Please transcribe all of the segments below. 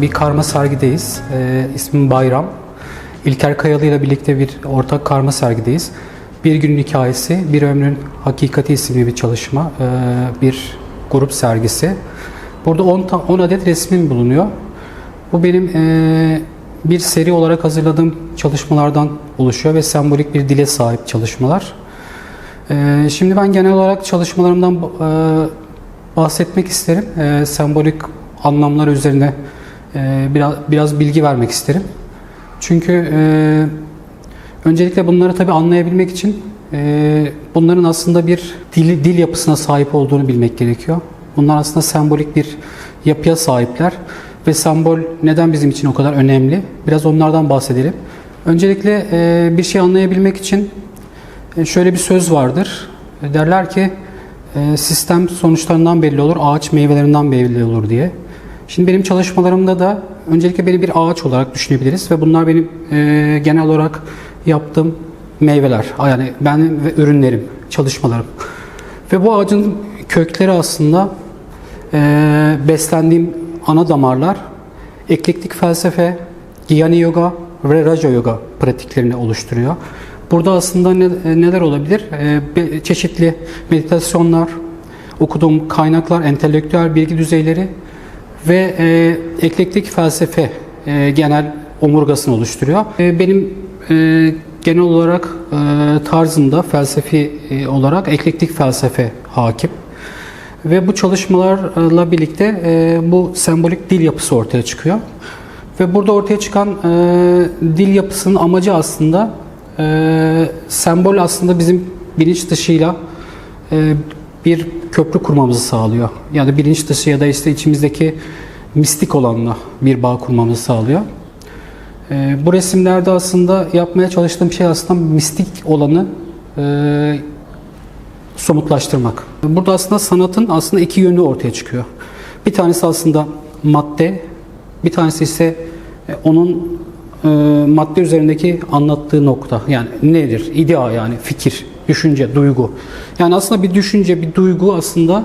bir karma sergideyiz. Ee, ismim Bayram. İlker Kayalı ile birlikte bir ortak karma sergideyiz. Bir günün hikayesi, bir ömrün hakikati isimli bir çalışma, ee, bir grup sergisi. Burada 10, 10 adet resmim bulunuyor. Bu benim ee, bir seri olarak hazırladığım çalışmalardan oluşuyor ve sembolik bir dile sahip çalışmalar. Ee, Şimdi ben genel olarak çalışmalarımdan e, bahsetmek isterim. E, Sembolik anlamlar üzerine e, biraz biraz bilgi vermek isterim. Çünkü e, öncelikle bunları tabii anlayabilmek için e, bunların aslında bir dil, dil yapısına sahip olduğunu bilmek gerekiyor. Bunlar aslında sembolik bir yapıya sahipler ve sembol neden bizim için o kadar önemli? Biraz onlardan bahsedelim. Öncelikle e, bir şey anlayabilmek için Şöyle bir söz vardır. Derler ki sistem sonuçlarından belli olur, ağaç meyvelerinden belli olur diye. Şimdi benim çalışmalarımda da öncelikle beni bir ağaç olarak düşünebiliriz ve bunlar benim e, genel olarak yaptığım meyveler. Yani ben ve ürünlerim, çalışmalarım. Ve bu ağacın kökleri aslında e, beslendiğim ana damarlar eklektik felsefe, Gyani Yoga ve Raja Yoga pratiklerini oluşturuyor. Burada aslında ne, neler olabilir? E, çeşitli meditasyonlar, okuduğum kaynaklar, entelektüel bilgi düzeyleri ve e, eklektik felsefe e, genel omurgasını oluşturuyor. E, benim e, genel olarak e, tarzımda felsefi e, olarak eklektik felsefe hakim. Ve bu çalışmalarla birlikte e, bu sembolik dil yapısı ortaya çıkıyor. Ve burada ortaya çıkan e, dil yapısının amacı aslında e, sembol aslında bizim bilinç dışıyla e, bir köprü kurmamızı sağlıyor. Yani bilinç dışı ya da işte içimizdeki mistik olanla bir bağ kurmamızı sağlıyor. E, bu resimlerde aslında yapmaya çalıştığım şey aslında mistik olanı e, somutlaştırmak. Burada aslında sanatın aslında iki yönü ortaya çıkıyor. Bir tanesi aslında madde, bir tanesi ise e, onun e, madde üzerindeki anlattığı nokta. Yani nedir? İdea yani fikir, düşünce, duygu. Yani aslında bir düşünce, bir duygu aslında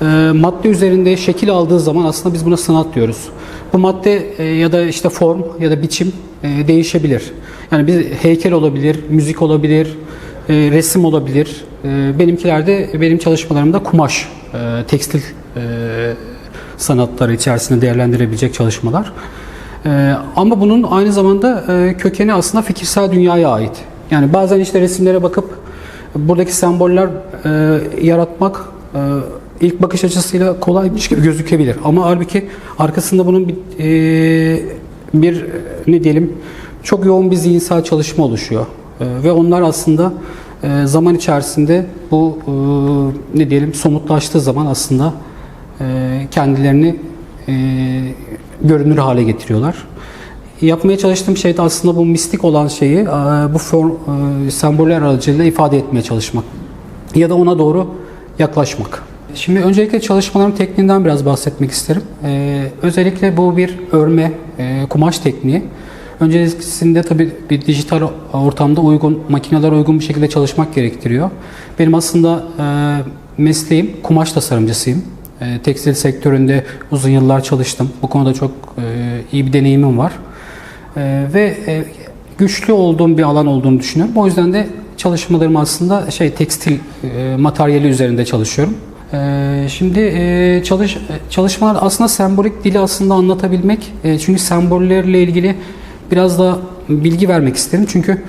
e, madde üzerinde şekil aldığı zaman aslında biz buna sanat diyoruz. Bu madde e, ya da işte form ya da biçim e, değişebilir. Yani bir heykel olabilir, müzik olabilir, e, resim olabilir. E, benimkilerde benim çalışmalarımda kumaş, e, tekstil e, sanatları içerisinde değerlendirebilecek çalışmalar. E, ama bunun aynı zamanda e, kökeni aslında fikirsel dünyaya ait. Yani bazen işte resimlere bakıp buradaki semboller e, yaratmak e, ilk bakış açısıyla kolaymış gibi gözükebilir. Ama halbuki arkasında bunun bir, e, bir ne diyelim çok yoğun bir zihinsel çalışma oluşuyor. E, ve onlar aslında e, zaman içerisinde bu e, ne diyelim somutlaştığı zaman aslında e, kendilerini e, görünür hale getiriyorlar. Yapmaya çalıştığım şey de aslında bu mistik olan şeyi e, bu form, e, semboller aracılığıyla ifade etmeye çalışmak ya da ona doğru yaklaşmak. Şimdi öncelikle çalışmalarım tekniğinden biraz bahsetmek isterim. E, özellikle bu bir örme, kumaş tekniği. Öncesinde tabii bir dijital ortamda uygun, makineler uygun bir şekilde çalışmak gerektiriyor. Benim aslında mesleğim kumaş tasarımcısıyım. E, tekstil sektöründe uzun yıllar çalıştım. Bu konuda çok iyi bir deneyimim var. E, ve e, güçlü olduğum bir alan olduğunu düşünüyorum. O yüzden de çalışmalarım aslında şey tekstil e, materyali üzerinde çalışıyorum. E, şimdi e, çalış çalışmalar aslında sembolik dili aslında anlatabilmek. E, çünkü sembollerle ilgili biraz da bilgi vermek isterim. Çünkü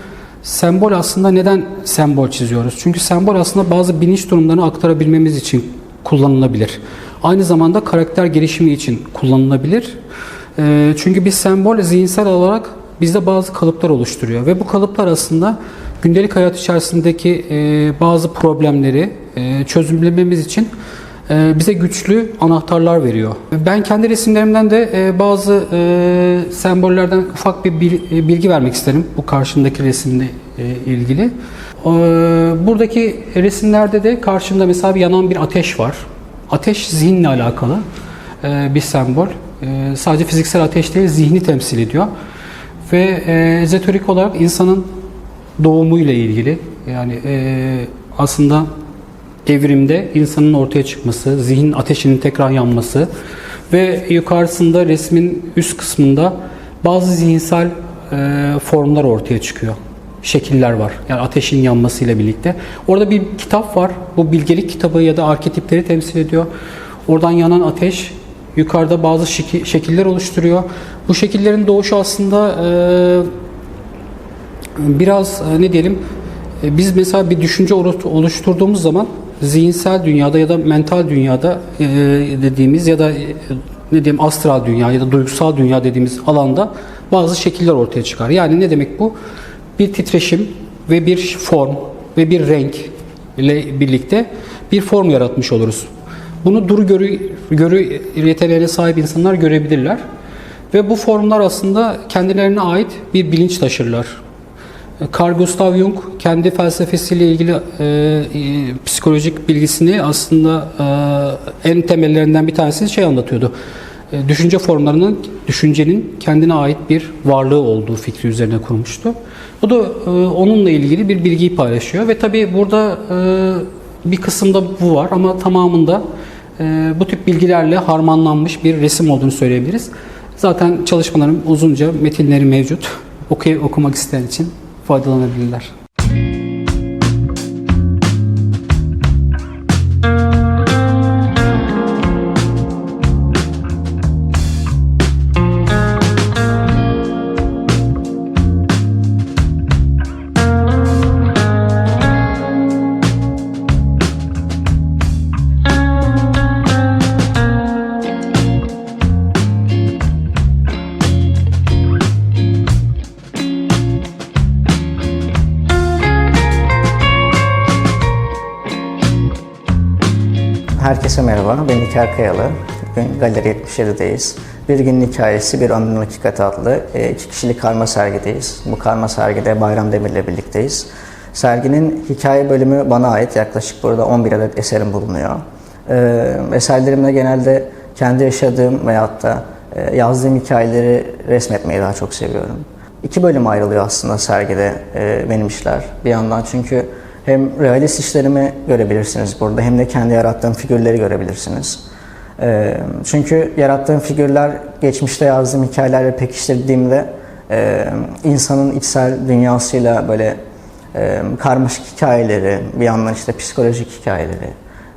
sembol aslında neden sembol çiziyoruz? Çünkü sembol aslında bazı bilinç durumlarını aktarabilmemiz için kullanılabilir. Aynı zamanda karakter gelişimi için kullanılabilir. E, çünkü bir sembol zihinsel olarak bizde bazı kalıplar oluşturuyor ve bu kalıplar aslında gündelik hayat içerisindeki e, bazı problemleri e, çözümlememiz için e, bize güçlü anahtarlar veriyor. Ben kendi resimlerimden de e, bazı e, sembollerden ufak bir e, bilgi vermek isterim bu karşımdaki resimle e, ilgili. E, buradaki resimlerde de karşımda mesela bir yanan bir ateş var. Ateş zihinle alakalı e, bir sembol. E, sadece fiziksel ateş değil, zihni temsil ediyor. Ve e, ezoterik olarak insanın doğumuyla ilgili yani e, aslında evrimde insanın ortaya çıkması, zihin ateşinin tekrar yanması Ve yukarısında resmin üst kısmında bazı zihinsel e, formlar ortaya çıkıyor. Şekiller var. Yani ateşin yanmasıyla birlikte. Orada bir kitap var. Bu bilgelik kitabı ya da arketipleri temsil ediyor. Oradan yanan ateş yukarıda bazı şekil- şekiller oluşturuyor. Bu şekillerin doğuşu aslında e, biraz e, ne diyelim e, biz mesela bir düşünce oluşturduğumuz zaman zihinsel dünyada ya da mental dünyada dediğimiz ya da ne diyeyim astral dünya ya da duygusal dünya dediğimiz alanda bazı şekiller ortaya çıkar. Yani ne demek bu? Bir titreşim ve bir form ve bir renk ile birlikte bir form yaratmış oluruz. Bunu duru görü, görü yeteneğine sahip insanlar görebilirler. Ve bu formlar aslında kendilerine ait bir bilinç taşırlar. Carl Gustav Jung kendi felsefesiyle ilgili e, e, psikolojik bilgisini aslında e, en temellerinden bir tanesi şey anlatıyordu. E, düşünce formlarının, düşüncenin kendine ait bir varlığı olduğu fikri üzerine kurmuştu. Bu da e, onunla ilgili bir bilgiyi paylaşıyor ve tabii burada e, bir kısımda bu var ama tamamında e, bu tip bilgilerle harmanlanmış bir resim olduğunu söyleyebiliriz. Zaten çalışmalarım uzunca metinleri mevcut. Okey, okumak isteyen için faydalanabilirler. Herkese merhaba, ben İlker Kayalı. Bugün Galeri 77'deyiz. Bir günün hikayesi, bir ömrün hakikati adlı e, iki kişilik karma sergideyiz. Bu karma sergide Bayram Demir'le birlikteyiz. Serginin hikaye bölümü bana ait. Yaklaşık burada 11 adet eserim bulunuyor. E, eserlerimde genelde kendi yaşadığım veyahut da e, yazdığım hikayeleri resmetmeyi daha çok seviyorum. İki bölüm ayrılıyor aslında sergide benim işler. Bir yandan çünkü hem realist işlerimi görebilirsiniz burada hem de kendi yarattığım figürleri görebilirsiniz. E, çünkü yarattığım figürler geçmişte yazdığım hikayelerle pekiştirdiğimde e, insanın içsel dünyasıyla böyle e, karmaşık hikayeleri, bir yandan işte psikolojik hikayeleri,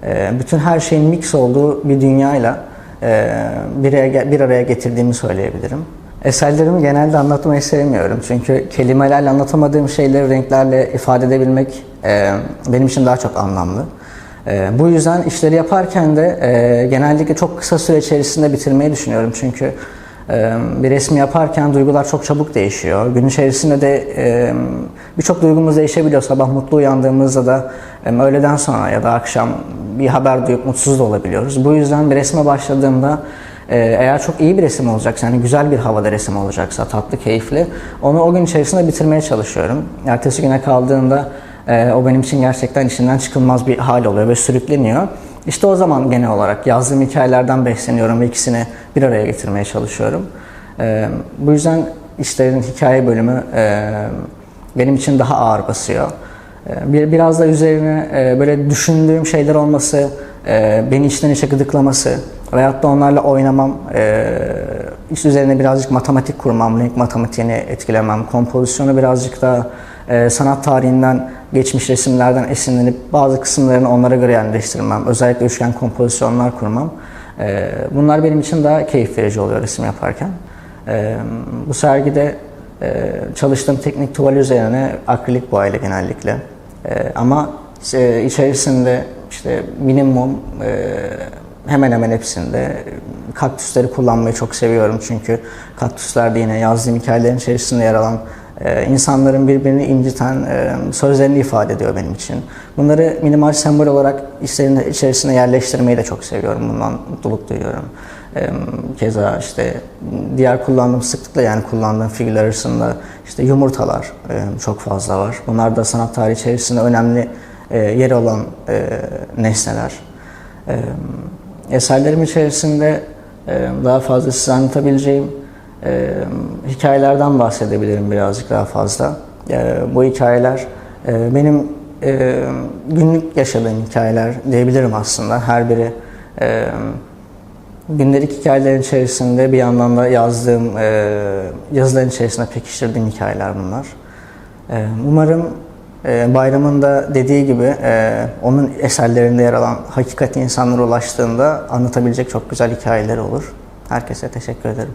e, bütün her şeyin mix olduğu bir dünyayla e, bir araya getirdiğimi söyleyebilirim. Eserlerimi genelde anlatmayı sevmiyorum. Çünkü kelimelerle anlatamadığım şeyleri renklerle ifade edebilmek e, benim için daha çok anlamlı. E, bu yüzden işleri yaparken de e, genellikle çok kısa süre içerisinde bitirmeyi düşünüyorum. Çünkü e, bir resmi yaparken duygular çok çabuk değişiyor. Gün içerisinde de e, birçok duygumuz değişebiliyor. Sabah mutlu uyandığımızda da e, öğleden sonra ya da akşam bir haber duyup mutsuz da olabiliyoruz. Bu yüzden bir resme başladığımda ee, eğer çok iyi bir resim olacaksa, yani güzel bir havada resim olacaksa, tatlı, keyifli, onu o gün içerisinde bitirmeye çalışıyorum. Ertesi güne kaldığında e, o benim için gerçekten içinden çıkılmaz bir hal oluyor ve sürükleniyor. İşte o zaman genel olarak yazdığım hikayelerden besleniyorum ve ikisini bir araya getirmeye çalışıyorum. E, bu yüzden işlerin hikaye bölümü e, benim için daha ağır basıyor. E, bir, biraz da üzerine e, böyle düşündüğüm şeyler olması, e, beni içten içe gıdıklaması veyahut da onlarla oynamam, e, iş üzerine birazcık matematik kurmam, renk matematiğini etkilemem, kompozisyonu birazcık da e, sanat tarihinden, geçmiş resimlerden esinlenip bazı kısımlarını onlara göre yerleştirmem, özellikle üçgen kompozisyonlar kurmam. E, bunlar benim için daha keyif verici oluyor resim yaparken. E, bu sergide e, çalıştığım teknik tuval üzerine akrilik boyayla genellikle. E, ama e, içerisinde işte minimum e, hemen hemen hepsinde kaktüsleri kullanmayı çok seviyorum çünkü kaktüsler de yine yazdığım hikayelerin içerisinde yer alan e, insanların birbirini inciten e, sözlerini ifade ediyor benim için. Bunları minimal sembol olarak işlerin içerisine yerleştirmeyi de çok seviyorum. Bundan mutluluk duyuyorum. E, keza işte diğer kullandığım sıklıkla yani kullandığım figürler arasında işte yumurtalar e, çok fazla var. Bunlar da sanat tarihi içerisinde önemli e, yer alan e, nesneler. E, eserlerim içerisinde e, daha fazla size anlatabileceğim hikayelerden bahsedebilirim birazcık daha fazla. Bu hikayeler benim günlük yaşadığım hikayeler diyebilirim aslında. Her biri Gündelik hikayelerin içerisinde bir yandan da yazdığım yazıların içerisinde pekiştirdiğim hikayeler bunlar. Umarım e, Bayram'ın da dediği gibi e, onun eserlerinde yer alan hakikati insanlara ulaştığında anlatabilecek çok güzel hikayeler olur. Herkese teşekkür ederim.